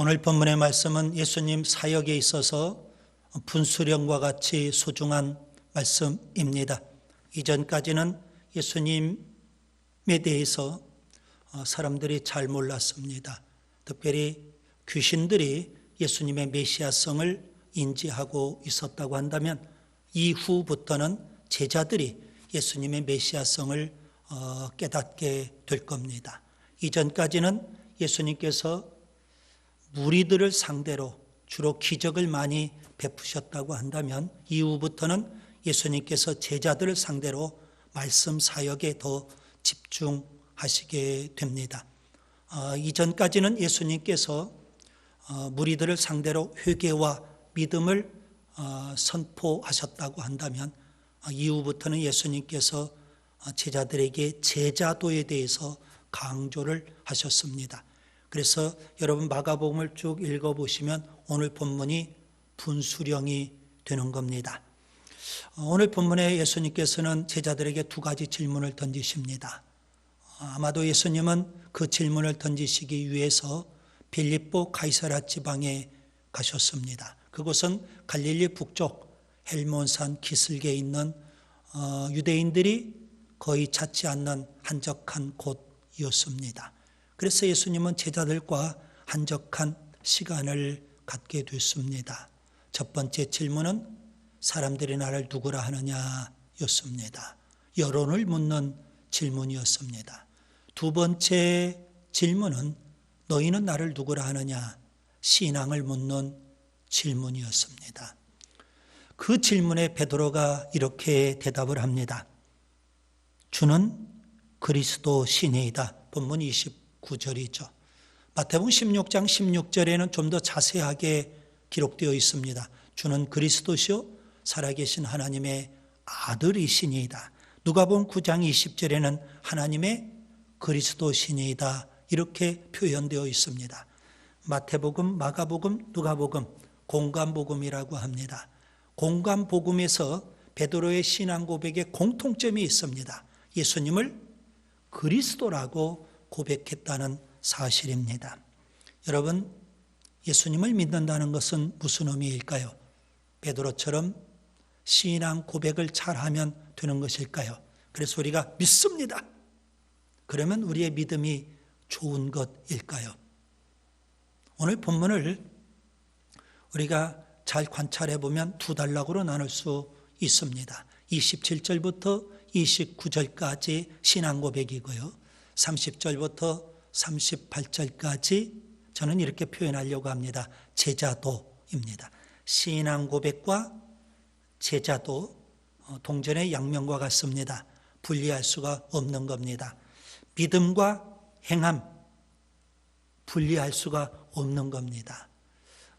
오늘 본문의 말씀은 예수님 사역에 있어서 분수령과 같이 소중한 말씀입니다. 이전까지는 예수님에 대해서 어, 사람들이 잘 몰랐습니다. 특별히 귀신들이 예수님의 메시아성을 인지하고 있었다고 한다면 이후부터는 제자들이 예수님의 메시아성을 어, 깨닫게 될 겁니다. 이전까지는 예수님께서 무리들을 상대로 주로 기적을 많이 베푸셨다고 한다면 이후부터는 예수님께서 제자들을 상대로 말씀 사역에 더 집중하시게 됩니다. 어, 이전까지는 예수님께서 어, 무리들을 상대로 회개와 믿음을 어, 선포하셨다고 한다면 어, 이후부터는 예수님께서 어, 제자들에게 제자도에 대해서 강조를 하셨습니다. 그래서 여러분 마가복음을 쭉 읽어보시면 오늘 본문이 분수령이 되는 겁니다. 어, 오늘 본문에 예수님께서는 제자들에게 두 가지 질문을 던지십니다. 어, 아마도 예수님은 그 질문을 던지시기 위해서 빌립보 가이사라 지방에 가셨습니다. 그곳은 갈릴리 북쪽 헬몬산 기슭에 있는 어, 유대인들이 거의 찾지 않는 한적한 곳이었습니다. 그래서 예수님은 제자들과 한적한 시간을 갖게 됐습니다. 첫 번째 질문은 사람들이 나를 누구라 하느냐 였습니다. 여론을 묻는 질문이었습니다. 두 번째 질문은 너희는 나를 누구라 하느냐 신앙을 묻는 질문이었습니다. 그 질문에 베드로가 이렇게 대답을 합니다. 주는 그리스도 신이다. 본문 29절이죠. 마태복음 16장 16절에는 좀 더 자세하게 기록되어 있습니다. 주는 그리스도시요 살아계신 하나님의 아들이시니이다. 누가복음 9장 20절에는 하나님의 그리스도시니이다. 이렇게 표현되어 있습니다. 마태복음, 마가복음, 누가복음 공간복음이라고 합니다. 공간복음에서 베드로의 신앙 고백에 공통점이 있습니다. 예수님을 그리스도라고 고백했다는 사실입니다. 여러분, 예수님을 믿는다는 것은 무슨 의미일까요? 베드로처럼 신앙 고백을 잘하면 되는 것일까요? 그래서 우리가 믿습니다. 그러면 우리의 믿음이 좋은 것일까요? 오늘 본문을 우리가 잘 관찰해 보면 두 단락으로 나눌 수 있습니다. 27절부터 29절까지 신앙 고백이고요. 30절부터 38절까지 저는 이렇게 표현하려고 합니다. 제자도입니다. 신앙 고백과 제자도 어, 동전의 양면과 같습니다. 분리할 수가 없는 겁니다. 믿음과 행함 분리할 수가 없는 겁니다.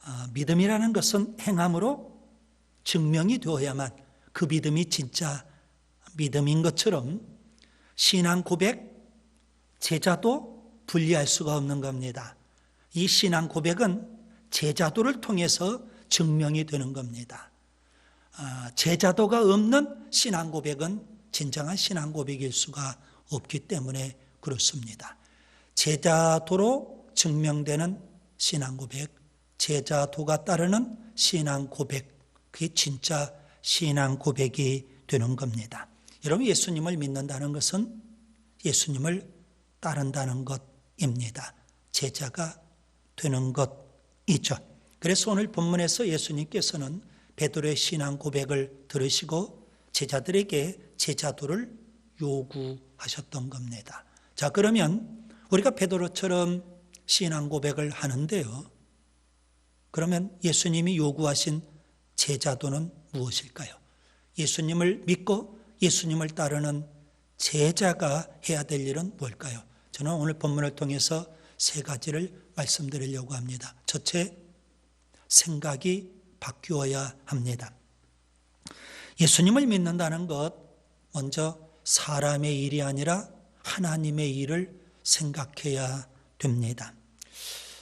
어, 믿음이라는 것은 행함으로 증명이 되어야만 그 믿음이 진짜 믿음인 것처럼 신앙 고백, 제자도 분리할 수가 없는 겁니다. 이 신앙 고백은 제자도를 통해서 증명이 되는 겁니다. 아, 제자도가 없는 신앙 고백은 진정한 신앙 고백일 수가 없기 때문에 그렇습니다. 제자도로 증명되는 신앙 고백, 제자도가 따르는 신앙 고백, 그게 진짜 신앙 고백이 되는 겁니다. 여러분, 예수님을 믿는다는 것은 예수님을 따른다는 것입니다. 제자가 되는 것이죠. 그래서 오늘 본문에서 예수님께서는 베드로의 신앙 고백을 들으시고 제자들에게 제자도를 요구하셨던 겁니다. 자, 그러면 우리가 베드로처럼 신앙 고백을 하는데요. 그러면 예수님이 요구하신 제자도는 무엇일까요? 예수님을 믿고 예수님을 따르는 제자가 해야 될 일은 뭘까요? 저는 오늘 본문을 통해서 세 가지를 말씀드리려고 합니다. 첫째, 생각이 바뀌어야 합니다. 예수님을 믿는다는 것, 먼저 사람의 일이 아니라 하나님의 일을 생각해야 됩니다.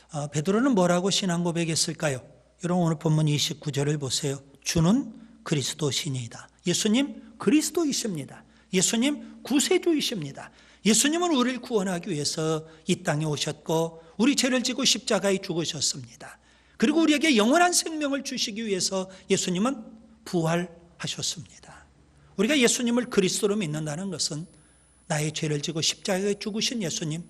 아, 베드로는 뭐라고 신앙 고백했을까요? 여러분 오늘 본문 29절을 보세요. 주는 그리스도신이다. 예수님 그리스도이십니다. 예수님 구세주이십니다. 예수님은 우리를 구원하기 위해서 이 땅에 오셨고 우리 죄를 지고 십자가에 죽으셨습니다. 그리고 우리에게 영원한 생명을 주시기 위해서 예수님은 부활하셨습니다. 우리가 예수님을 그리스도로 믿는다는 것은 나의 죄를 지고 십자가에 죽으신 예수님,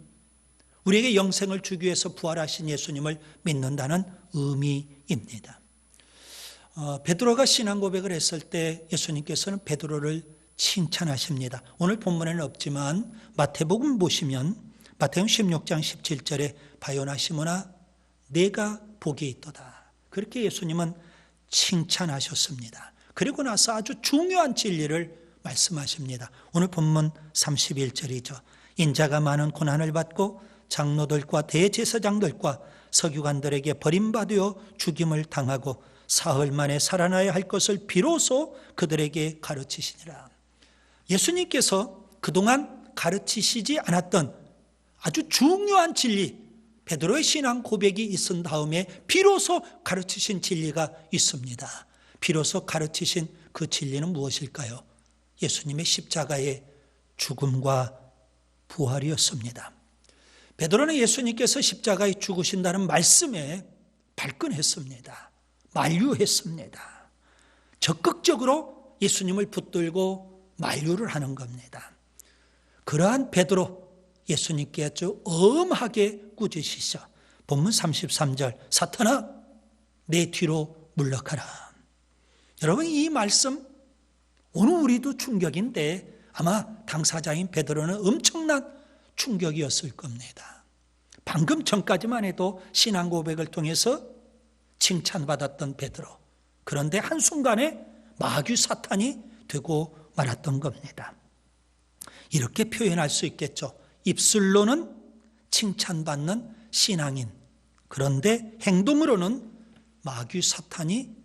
우리에게 영생을 주기 위해서 부활하신 예수님을 믿는다는 의미입니다. 어, 베드로가 신앙 고백을 했을 때 예수님께서는 베드로를 칭찬하십니다. 오늘 본문에는 없지만 마태복음 보시면 마태복음 16장 17절에 바요나 시모나 내가 복이 있도다. 그렇게 예수님은 칭찬하셨습니다. 그리고 나서 아주 중요한 진리를 말씀하십니다. 오늘 본문 31절이죠. 인자가 많은 고난을 받고 장로들과 대제사장들과 서기관들에게 버림받아 죽임을 당하고 사흘 만에 살아나야 할 것을 비로소 그들에게 가르치시니라. 예수님께서 그동안 가르치시지 않았던 아주 중요한 진리, 베드로의 신앙 고백이 있은 다음에 비로소 가르치신 진리가 있습니다. 비로소 가르치신 그 진리는 무엇일까요? 예수님의 십자가의 죽음과 부활이었습니다. 베드로는 예수님께서 십자가에 죽으신다는 말씀에 발끈했습니다. 만류했습니다. 적극적으로 예수님을 붙들고 만류를 하는 겁니다. 그러한 베드로 예수님께 아주 엄하게 꾸짖으시죠. 본문 33절 사탄아 내 뒤로 물러가라. 여러분 이 말씀 오늘 우리도 충격인데 아마 당사자인 베드로는 엄청난 충격이었을 겁니다. 방금 전까지만 해도 신앙 고백을 통해서 칭찬받았던 베드로. 그런데 한순간에 마귀 사탄이 되고 말았던 겁니다. 이렇게 표현할 수 있겠죠. 입술로는 칭찬받는 신앙인. 그런데 행동으로는 마귀 사탄이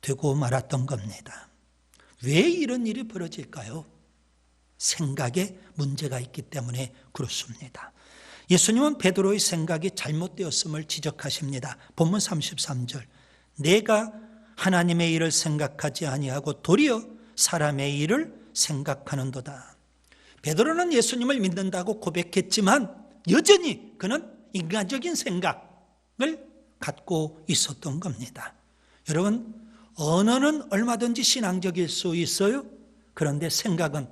되고 말았던 겁니다. 왜 이런 일이 벌어질까요? 생각에 문제가 있기 때문에 그렇습니다. 예수님은 베드로의 생각이 잘못되었음을 지적하십니다. 본문 33절. 내가 하나님의 일을 생각하지 아니하고 도리어 사람의 일을 생각하는도다. 베드로는 예수님을 믿는다고 고백했지만 여전히 그는 인간적인 생각을 갖고 있었던 겁니다. 여러분, 언어는 얼마든지 신앙적일 수 있어요. 그런데 생각은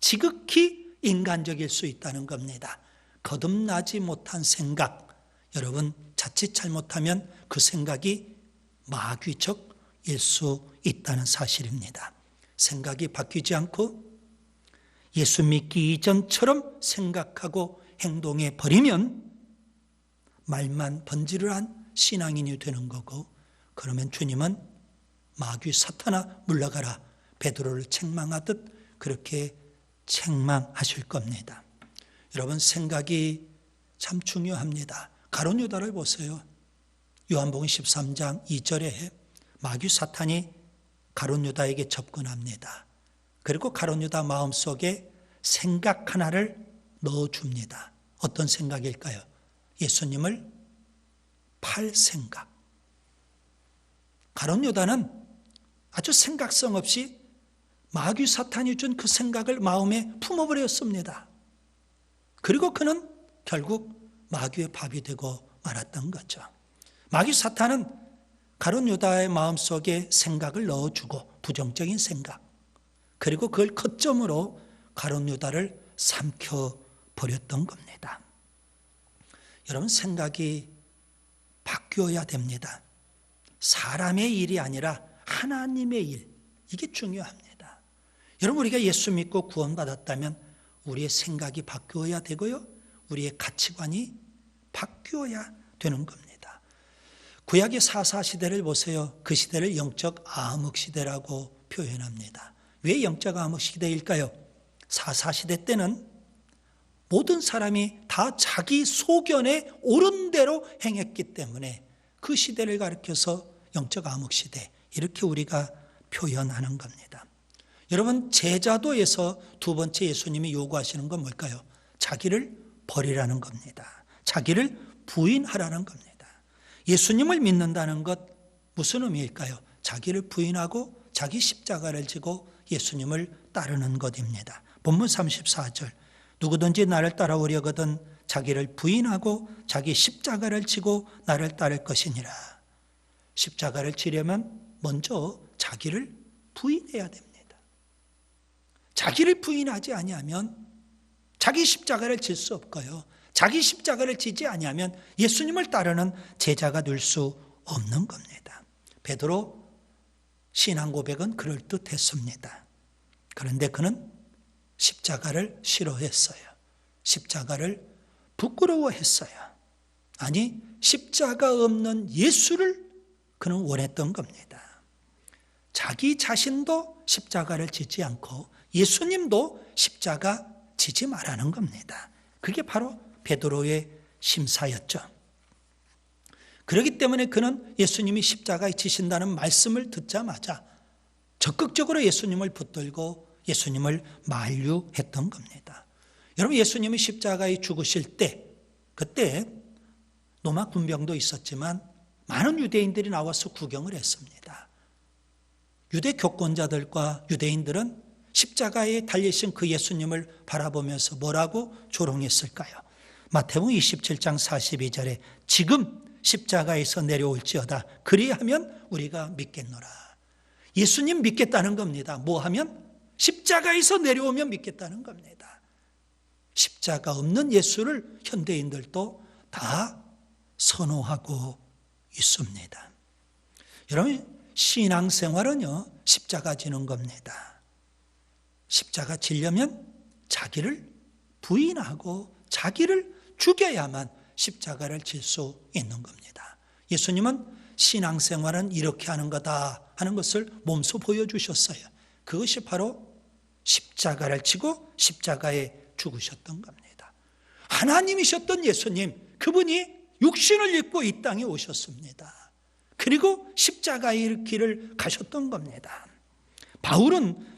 지극히 인간적일 수 있다는 겁니다. 거듭나지 못한 생각. 여러분, 자칫 잘못하면 그 생각이 마귀적일 수 있다는 사실입니다. 생각이 바뀌지 않고 예수 믿기 이전처럼 생각하고 행동해 버리면 말만 번지르한 신앙인이 되는 거고 그러면 주님은 마귀 사탄아 물러가라 베드로를 책망하듯 그렇게 책망하실 겁니다. 여러분 생각이 참 중요합니다. 가론 유다를 보세요. 요한복음 13장 2절에 마귀 사탄이 가론 유다에게 접근합니다. 그리고 가론 유다 마음속에 생각 하나를 넣어 줍니다. 어떤 생각일까요? 예수님을 팔 생각. 가론 유다는 아주 생각성 없이 마귀 사탄이 준 그 생각을 마음에 품어버렸습니다. 그리고 그는 결국 마귀의 밥이 되고 말았던 거죠. 마귀 사탄은 가론 유다의 마음속에 생각을 넣어주고 부정적인 생각 그리고 그걸 거점으로 가론 유다를 삼켜 버렸던 겁니다. 여러분 생각이 바뀌어야 됩니다. 사람의 일이 아니라 하나님의 일 이게 중요합니다. 여러분 우리가 예수 믿고 구원받았다면 우리의 생각이 바뀌어야 되고요. 우리의 가치관이 바뀌어야 되는 겁니다. 구약의 사사 시대를 보세요. 그 시대를 영적 암흑 시대라고 표현합니다. 왜 영적 암흑 시대일까요? 사사 시대 때는 모든 사람이 다 자기 소견에 옳은 대로 행했기 때문에 그 시대를 가리켜서 영적 암흑 시대 이렇게 우리가 표현하는 겁니다. 여러분 제자도에서 두 번째 예수님이 요구하시는 건 뭘까요? 자기를 버리라는 겁니다. 자기를 부인하라는 겁니다. 예수님을 믿는다는 것 무슨 의미일까요? 자기를 부인하고 자기 십자가를 지고 예수님을 따르는 것입니다. 본문 34절 누구든지 나를 따라오려거든 자기를 부인하고 자기 십자가를 지고 나를 따를 것이니라. 십자가를 지려면 먼저 자기를 부인해야 됩니다. 자기를 부인하지 아니하면 자기 십자가를 질 수 없고요. 자기 십자가를 지지 아니하면 예수님을 따르는 제자가 될 수 없는 겁니다. 베드로 신앙 고백은 그럴 듯했습니다. 그런데 그는 십자가를 싫어했어요. 십자가를 부끄러워했어요. 아니, 십자가 없는 예수를 그는 원했던 겁니다. 자기 자신도 십자가를 지지 않고 예수님도 십자가 지지 말라는 겁니다. 그게 바로 베드로의 심사였죠. 그렇기 때문에 그는 예수님이 십자가에 지신다는 말씀을 듣자마자 적극적으로 예수님을 붙들고 예수님을 만류했던 겁니다. 여러분 예수님이 십자가에 죽으실 때 그때 로마 군병도 있었지만 많은 유대인들이 나와서 구경을 했습니다. 유대 교권자들과 유대인들은 십자가에 달리신 그 예수님을 바라보면서 뭐라고 조롱했을까요? 마태복음 27장 42절에 지금 십자가에서 내려올지어다. 그리하면 우리가 믿겠노라. 예수님 믿겠다는 겁니다. 뭐 하면? 십자가에서 내려오면 믿겠다는 겁니다. 십자가 없는 예수를 현대인들도 다 선호하고 있습니다. 여러분, 신앙생활은요, 십자가 지는 겁니다. 십자가 지려면 자기를 부인하고 자기를 죽여야만 십자가를 질 수 있는 겁니다. 예수님은 신앙생활은 이렇게 하는 거다 하는 것을 몸소 보여주셨어요. 그것이 바로 십자가를 치고 십자가에 죽으셨던 겁니다. 하나님이셨던 예수님, 그분이 육신을 입고 이 땅에 오셨습니다. 그리고 십자가의 길을 가셨던 겁니다. 바울은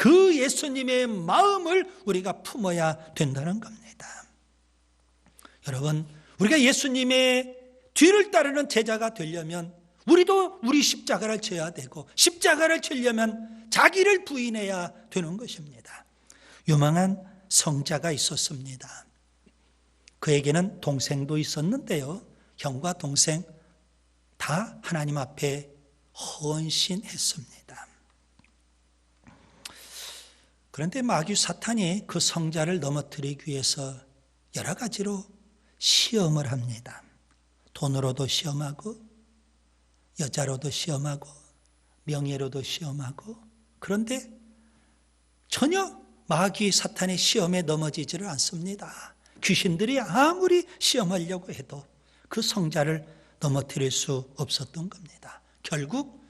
그 예수님의 마음을 우리가 품어야 된다는 겁니다. 여러분, 우리가 예수님의 뒤를 따르는 제자가 되려면 우리도 우리 십자가를 져야 되고 십자가를 지려면 자기를 부인해야 되는 것입니다. 유망한 성자가 있었습니다. 그에게는 동생도 있었는데요. 형과 동생 다 하나님 앞에 헌신했습니다. 그런데 마귀 사탄이 그 성자를 넘어뜨리기 위해서 여러 가지로 시험을 합니다. 돈으로도 시험하고 여자로도 시험하고 명예로도 시험하고 그런데 전혀 마귀 사탄의 시험에 넘어지지를 않습니다. 귀신들이 아무리 시험하려고 해도 그 성자를 넘어뜨릴 수 없었던 겁니다. 결국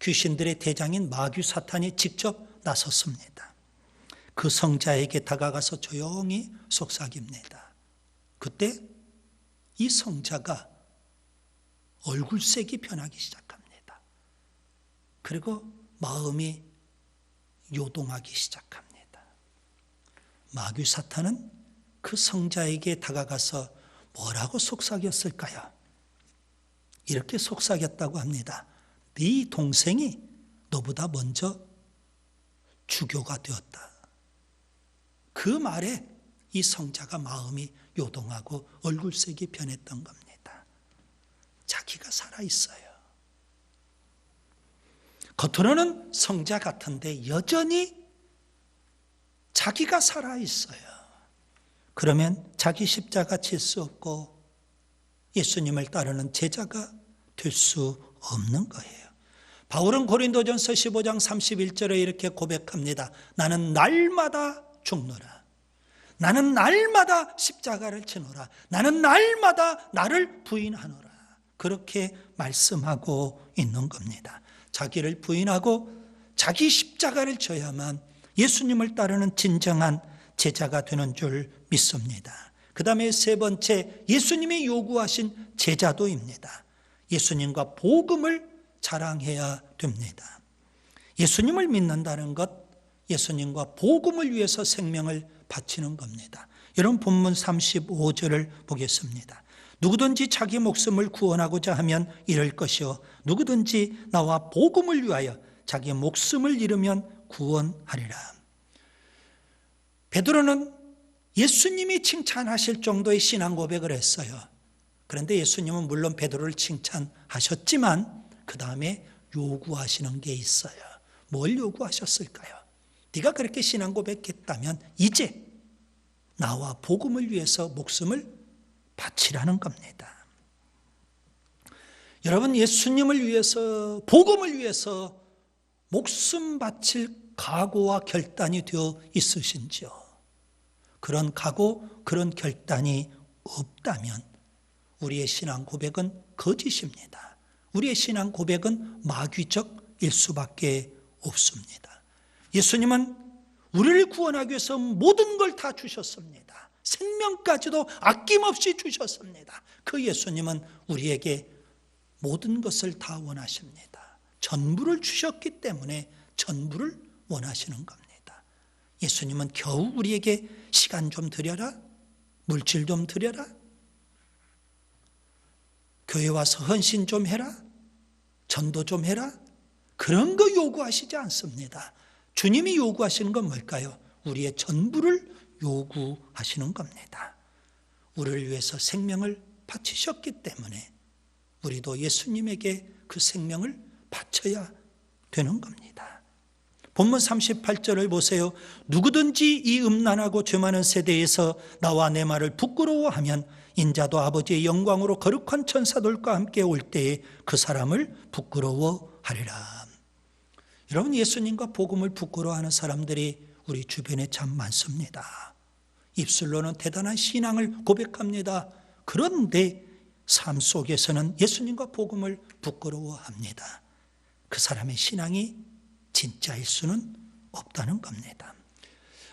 귀신들의 대장인 마귀 사탄이 직접 나섰습니다. 그 성자에게 다가가서 조용히 속삭입니다. 그때 이 성자가 얼굴색이 변하기 시작합니다. 그리고 마음이 요동하기 시작합니다. 마귀 사탄은 그 성자에게 다가가서 뭐라고 속삭였을까요? 이렇게 속삭였다고 합니다. 네 동생이 너보다 먼저 주교가 되었다. 그 말에 이 성자가 마음이 요동하고 얼굴색이 변했던 겁니다. 자기가 살아 있어요. 겉으로는 성자 같은데 여전히 자기가 살아 있어요. 그러면 자기 십자가 칠수 없고 예수님을 따르는 제자가 될 수 없는 거예요. 바울은 고린도전서 15장 31절에 이렇게 고백합니다. 나는 날마다 죽노라. 나는 날마다 십자가를 치노라. 나는 날마다 나를 부인하노라. 그렇게 말씀하고 있는 겁니다. 자기를 부인하고 자기 십자가를 져야만 예수님을 따르는 진정한 제자가 되는 줄 믿습니다. 그 다음에 세 번째 예수님이 요구하신 제자도입니다. 예수님과 복음을 자랑해야 됩니다. 예수님을 믿는다는 것, 예수님과 복음을 위해서 생명을 바치는 겁니다. 여러분 본문 35절을 보겠습니다. 누구든지 자기 목숨을 구원하고자 하면 이럴 것이요 누구든지 나와 복음을 위하여 자기 목숨을 잃으면 구원하리라. 베드로는 예수님이 칭찬하실 정도의 신앙 고백을 했어요. 그런데 예수님은 물론 베드로를 칭찬하셨지만 그 다음에 요구하시는 게 있어요. 뭘 요구하셨을까요? 네가 그렇게 신앙 고백했다면 이제 나와 복음을 위해서 목숨을 바치라는 겁니다. 여러분 예수님을 위해서 복음을 위해서 목숨 바칠 각오와 결단이 되어 있으신지요? 그런 각오, 그런 결단이 없다면 우리의 신앙 고백은 거짓입니다. 우리의 신앙 고백은 마귀적일 수밖에 없습니다. 예수님은 우리를 구원하기 위해서 모든 걸 다 주셨습니다. 생명까지도 아낌없이 주셨습니다. 그 예수님은 우리에게 모든 것을 다 원하십니다. 전부를 주셨기 때문에 전부를 원하시는 겁니다. 예수님은 겨우 우리에게 시간 좀 드려라, 물질 좀 드려라, 교회 와서 헌신 좀 해라, 전도 좀 해라, 그런 거 요구하시지 않습니다. 주님이 요구하시는 건 뭘까요? 우리의 전부를 요구하시는 겁니다. 우리를 위해서 생명을 바치셨기 때문에 우리도 예수님에게 그 생명을 바쳐야 되는 겁니다. 본문 38절을 보세요. 누구든지 이 음란하고 죄 많은 세대에서 나와 내 말을 부끄러워하면 인자도 아버지의 영광으로 거룩한 천사들과 함께 올 때에 그 사람을 부끄러워하리라. 여러분 예수님과 복음을 부끄러워하는 사람들이 우리 주변에 참 많습니다. 입술로는 대단한 신앙을 고백합니다. 그런데 삶 속에서는 예수님과 복음을 부끄러워합니다. 그 사람의 신앙이 진짜일 수는 없다는 겁니다.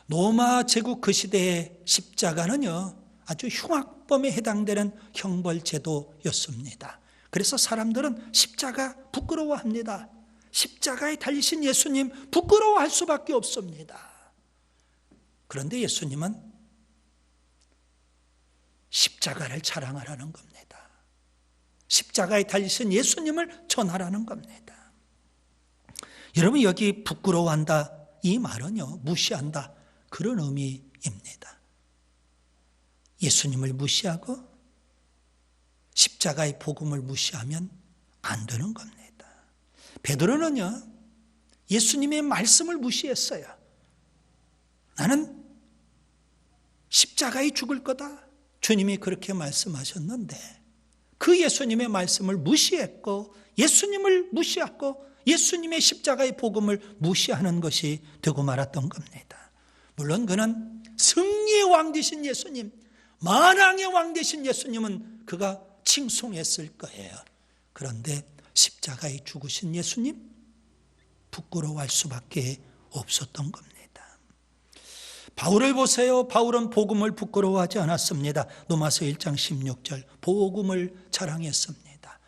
로마 제국 그 시대의 십자가는요, 아주 흉악범에 해당되는 형벌제도였습니다. 그래서 사람들은 십자가 부끄러워합니다. 십자가에 달리신 예수님 부끄러워할 수밖에 없습니다. 그런데 예수님은 십자가를 자랑하라는 겁니다. 십자가에 달리신 예수님을 전하라는 겁니다. 여러분 여기 부끄러워한다 이 말은요 무시한다 그런 의미입니다. 예수님을 무시하고 십자가의 복음을 무시하면 안 되는 겁니다. 베드로는요, 예수님의 말씀을 무시했어요. 나는 십자가에 죽을 거다. 주님이 그렇게 말씀하셨는데, 그 예수님의 말씀을 무시했고, 예수님을 무시했고, 예수님의 십자가의 복음을 무시하는 것이 되고 말았던 겁니다. 물론 그는 승리의 왕 되신 예수님, 만왕의 왕 되신 예수님은 그가 칭송했을 거예요. 그런데 십자가에 죽으신 예수님 부끄러워할 수밖에 없었던 겁니다. 바울을 보세요. 바울은 복음을 부끄러워하지 않았습니다. 로마서 1장 16절 복음을 자랑했습니다.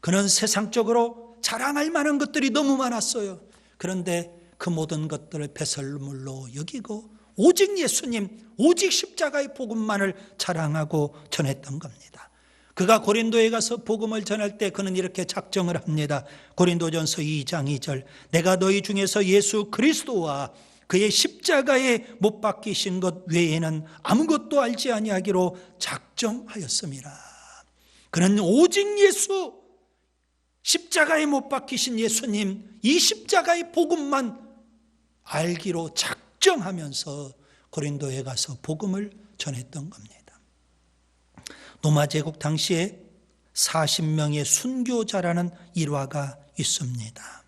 그는 세상적으로 자랑할 만한 것들이 너무 많았어요. 그런데 그 모든 것들을 배설물로 여기고 오직 예수님, 오직 십자가의 복음만을 자랑하고 전했던 겁니다. 그가 고린도에 가서 복음을 전할 때 그는 이렇게 작정을 합니다. 고린도전서 2장 2절 내가 너희 중에서 예수 그리스도와 그의 십자가에 못 박히신 것 외에는 아무것도 알지 아니하기로 작정하였습니다. 그는 오직 예수 십자가에 못 박히신 예수님 이 십자가의 복음만 알기로 작정 하면서 고린도에 가서 복음을 전했던 겁니다. 로마 제국 당시에 40명의 순교자라는 일화가 있습니다.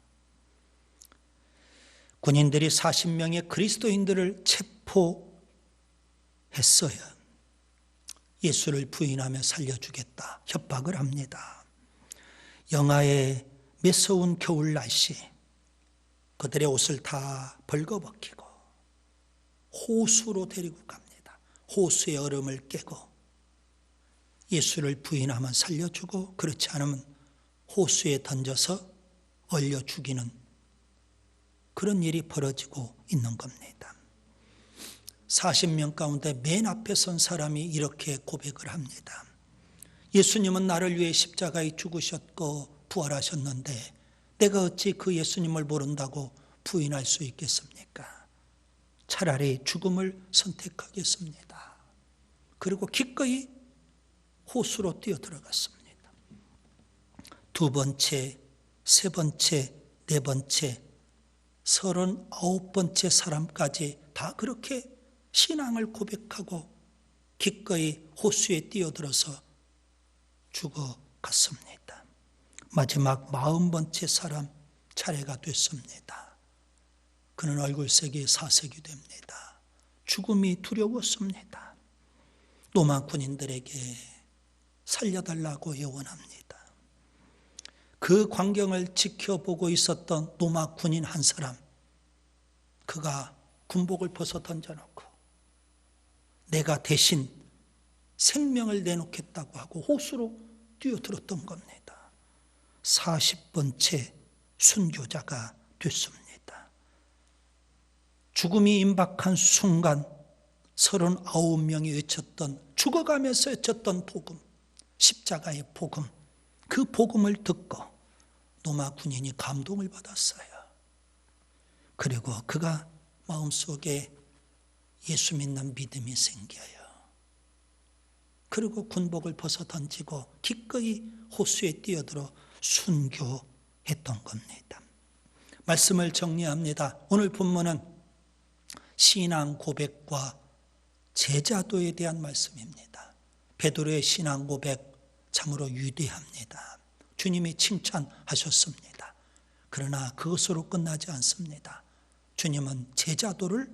군인들이 40명의 그리스도인들을 체포했어요. 예수를 부인하며 살려주겠다 협박을 합니다. 영하의 매서운 겨울 날씨 그들의 옷을 다 벌거벗기고 호수로 데리고 갑니다. 호수의 얼음을 깨고 예수를 부인하면 살려주고 그렇지 않으면 호수에 던져서 얼려 죽이는 그런 일이 벌어지고 있는 겁니다. 40명 가운데 맨 앞에 선 사람이 이렇게 고백을 합니다. 예수님은 나를 위해 십자가에 죽으셨고 부활하셨는데 내가 어찌 그 예수님을 모른다고 부인할 수 있겠습니까? 차라리 죽음을 선택하겠습니다. 그리고 기꺼이 호수로 뛰어 들어갔습니다. 두 번째, 세 번째, 네 번째, 서른 아홉 번째 사람까지 다 그렇게 신앙을 고백하고 기꺼이 호수에 뛰어들어서 죽어갔습니다. 마지막 마흔 번째 사람 차례가 됐습니다. 그는 얼굴 색이 사색이 됩니다. 죽음이 두려웠습니다. 노만 군인들에게 살려달라고 예원합니다. 그 광경을 지켜보고 있었던 노마 군인 한 사람, 그가 군복을 벗어 던져놓고 내가 대신 생명을 내놓겠다고 하고 호수로 뛰어들었던 겁니다. 40번째 순교자가 됐습니다. 죽음이 임박한 순간 39명이 외쳤던 죽어가면서 외쳤던 복음, 십자가의 복음, 그 복음을 듣고 노마 군인이 감동을 받았어요. 그리고 그가 마음속에 예수 믿는 믿음이 생겨요. 그리고 군복을 벗어 던지고 기꺼이 호수에 뛰어들어 순교했던 겁니다. 말씀을 정리합니다. 오늘 본문은 신앙 고백과 제자도에 대한 말씀입니다. 베드로의 신앙 고백 참으로 위대합니다. 주님이 칭찬하셨습니다. 그러나 그것으로 끝나지 않습니다. 주님은 제자도를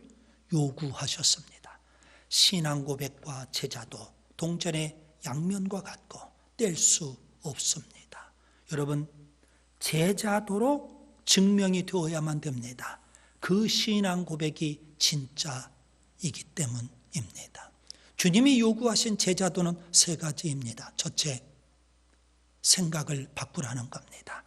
요구하셨습니다. 신앙 고백과 제자도 동전의 양면과 같고 뗄 수 없습니다. 여러분, 제자도로 증명이 되어야만 됩니다. 그 신앙 고백이 진짜이기 때문입니다. 주님이 요구하신 제자도는 세 가지입니다. 첫째, 생각을 바꾸라는 겁니다.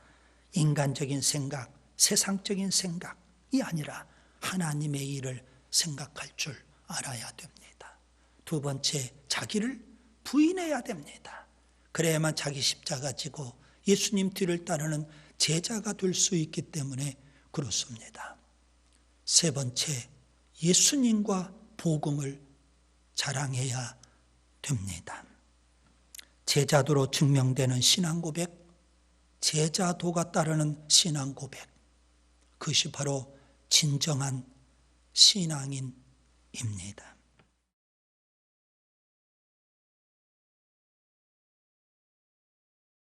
인간적인 생각, 세상적인 생각이 아니라 하나님의 일을 생각할 줄 알아야 됩니다. 두 번째, 자기를 부인해야 됩니다. 그래야만 자기 십자가 지고 예수님 뒤를 따르는 제자가 될 수 있기 때문에 그렇습니다. 세 번째, 예수님과 복음을 자랑해야 됩니다. 제자도로 증명되는 신앙 고백, 제자도가 따르는 신앙 고백, 그것이 바로 진정한 신앙인입니다.